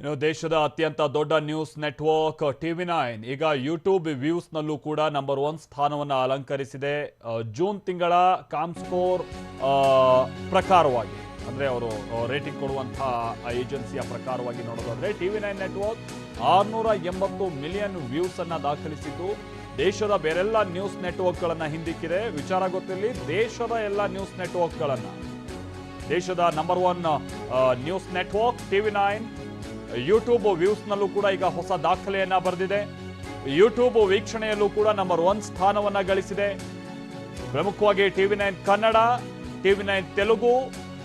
ಇನ್ನು ದೇಶದ ಅತ್ಯಂತ ದೊಡ್ಡ ನ್ಯೂಸ್ ನೆಟ್ವರ್ಕ್ ಟಿವಿ ನೈನ್. ಈಗ ಯೂಟ್ಯೂಬ್ ವ್ಯೂಸ್ನಲ್ಲೂ ಕೂಡ ನಂಬರ್ ಒನ್ ಸ್ಥಾನವನ್ನು ಅಲಂಕರಿಸಿದೆ. ಜೂನ್ ತಿಂಗಳ ಕಾಮ್ಸ್ಕೋರ್ ಸ್ಕೋರ್ ಪ್ರಕಾರವಾಗಿ. ಅಂದರೆ ಅವರು ರೇಟಿಂಗ್ ಕೊಡುವಂಥ ಏಜೆನ್ಸಿಯ ಪ್ರಕಾರವಾಗಿ ನೋಡೋದಾದ್ರೆ ಟಿವಿ ನೈನ್ ನೆಟ್ವರ್ಕ್ ಆರುನೂರ ಎಂಬತ್ತು ಮಿಲಿಯನ್ ವ್ಯೂಸ್ ಅನ್ನ ದಾಖಲಿಸಿದ್ದು. ದೇಶದ ಬೇರೆಲ್ಲ ನ್ಯೂಸ್ ನೆಟ್ವರ್ಕ್ಗಳನ್ನು ಹಿಂದಿಕ್ಕಿದೆ. ವಿಚಾರ ಗೊತ್ತಿರಲಿ, ದೇಶದ ಎಲ್ಲ ನ್ಯೂಸ್ ನೆಟ್ವರ್ಕ್ಗಳನ್ನು. ದೇಶದ number one news network TV nine. YouTube ವ್ಯೂಸ್ನಲ್ಲೂ ಕೂಡ ಈಗ ಹೊಸ ದಾಖಲೆಯನ್ನ ಬರೆದಿದೆ. ಯೂಟ್ಯೂಬ್ ವೀಕ್ಷಣೆಯಲ್ಲೂ ಕೂಡ ನಂಬರ್ ಒನ್ ಸ್ಥಾನವನ್ನ ಗಳಿಸಿದೆ. ಪ್ರಮುಖವಾಗಿ TV nine Kannada, TV nine Telugu,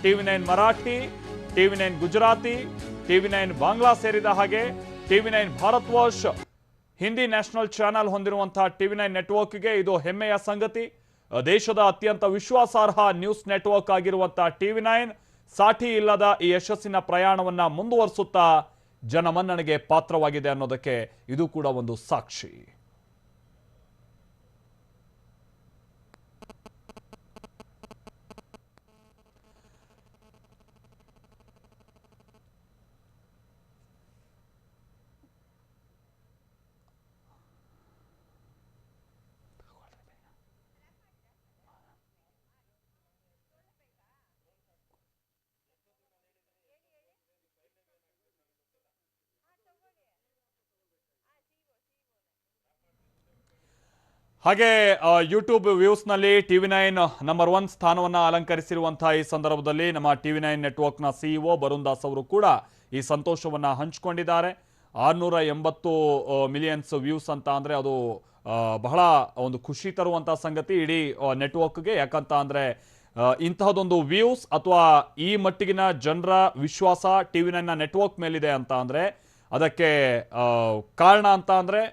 TV nine Marathi, TV nine Gujarati, TV nine Bangla ಸೇರಿದ ಹಾಗೆ TV nine Bharatvarsh, Hindi national channel ಹೊಂದಿರುವಂತಹ ಟಿವಿ ನೈನ್ ನೆಟ್ವರ್ಕ್ಗೆ ಇದು ಹೆಮ್ಮೆಯ ಸಂಗತಿ. ದೇಶದ ಅತ್ಯಂತ ವಿಶ್ವಾಸಾರ್ಹ ನ್ಯೂಸ್ ನೆಟ್ವರ್ಕ್ ಆಗಿರುವಂತಹ ಟಿವಿ ನೈನ್ ಸಾಠಿ ಇಲ್ಲದ ಈ ಯಶಸ್ಸಿನ ಪ್ರಯಾಣವನ್ನ ಮುಂದುವರಿಸುತ್ತಾ ಜನಮನ್ನಣೆಗೆ ಪಾತ್ರವಾಗಿದೆ ಅನ್ನೋದಕ್ಕೆ ಇದು ಕೂಡ ಒಂದು ಸಾಕ್ಷಿ. ಹಾಗೆ ಯೂಟ್ಯೂಬ್ ವ್ಯೂಸ್ನಲ್ಲಿ ಟಿವಿ ನೈನ್ ನಂಬರ್ ಒನ್ ಸ್ಥಾನವನ್ನು ಅಲಂಕರಿಸಿರುವಂತಹ ಈ ಸಂದರ್ಭದಲ್ಲಿ ನಮ್ಮ ಟಿವಿ ನೈನ್ ನೆಟ್ವರ್ಕ್ನ ಸಿಇಒ ಬರುಣ್ ದಾಸ್ ಅವರು ಕೂಡ ಈ ಸಂತೋಷವನ್ನು ಹಂಚಿಕೊಂಡಿದ್ದಾರೆ. ಆರುನೂರ ಎಂಬತ್ತು ಮಿಲಿಯನ್ಸ್ ವ್ಯೂಸ್ ಅಂತ ಅಂದರೆ ಅದು ಬಹಳ ಒಂದು ಖುಷಿ ತರುವಂಥ ಸಂಗತಿ ಇಡೀ ನೆಟ್ವರ್ಕ್ಗೆ. ಯಾಕಂತ ಅಂದರೆ ಇಂತಹದೊಂದು ವ್ಯೂಸ್ ಅಥವಾ ಈ ಮಟ್ಟಿಗಿನ ಜನರ ವಿಶ್ವಾಸ ಟಿವಿ ನೈನ್ನ ನೆಟ್ವರ್ಕ್ ಮೇಲಿದೆ ಅಂತ ಅಂದರೆ ಅದಕ್ಕೆ ಕಾರಣ ಅಂತ ಅಂದರೆ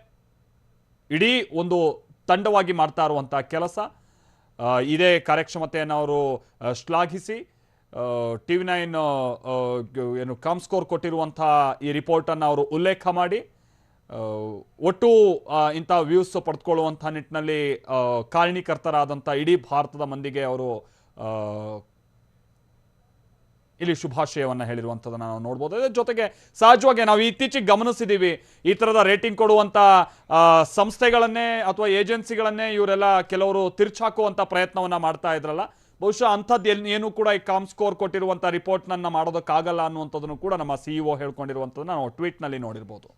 ಇಡೀ ಒಂದು ತಂಡವಾಗಿ ಮಾಡ್ತಾ ಇರುವಂಥ ಕೆಲಸ. ಇದೇ ಕಾರ್ಯಕ್ಷಮತೆಯನ್ನು ಅವರು ಶ್ಲಾಘಿಸಿ ಟಿ ವಿ ನೈನ್ ಏನು ಕಾಮ್ ಸ್ಕೋರ್ ಕೊಟ್ಟಿರುವಂಥ ಈ ರಿಪೋರ್ಟನ್ನು ಅವರು ಉಲ್ಲೇಖ ಮಾಡಿ ಒಟ್ಟು ಇಂಥ ವ್ಯೂಸ್ ಪಡೆದುಕೊಳ್ಳುವಂಥ ನಿಟ್ಟಿನಲ್ಲಿ ಕಾರಣೀಕರ್ತರಾದಂಥ ಇಡೀ ಭಾರತದ ಮಂದಿಗೆ ಅವರು ಇಲ್ಲಿ ಶುಭಾಶಯವನ್ನು ಹೇಳಿರುವಂಥದ್ದನ್ನು ನಾವು ನೋಡ್ಬೋದು. ಅದರ ಜೊತೆಗೆ ಸಹಜವಾಗಿ ನಾವು ಇತ್ತೀಚೆಗೆ ಗಮನಿಸಿದ್ದೀವಿ, ಈ ಥರದ ರೇಟಿಂಗ್ ಕೊಡುವಂಥ ಸಂಸ್ಥೆಗಳನ್ನೇ ಅಥವಾ ಏಜೆನ್ಸಿಗಳನ್ನೇ ಇವರೆಲ್ಲ ಕೆಲವರು ತಿರ್ಚಾಕುವಂಥ ಪ್ರಯತ್ನವನ್ನು ಮಾಡ್ತಾ ಇದ್ರಲ್ಲ. ಬಹುಶಃ ಅಂಥದ್ದು ಎಲ್ಲಿ ಏನು ಕೂಡ ಈ ಕಾಮ್ ಸ್ಕೋರ್ ಕೊಟ್ಟಿರುವಂಥ ರಿಪೋರ್ಟ್ನನ್ನು ಮಾಡೋದಕ್ಕಾಗಲ್ಲ ಅನ್ನುವಂಥದ್ದನ್ನು ಕೂಡ ನಮ್ಮ ಸಿ ಇ ಹೇಳ್ಕೊಂಡಿರುವಂಥದ್ದನ್ನು ನಾವು ಟ್ವೀಟ್ನಲ್ಲಿ ನೋಡಿರ್ಬೋದು.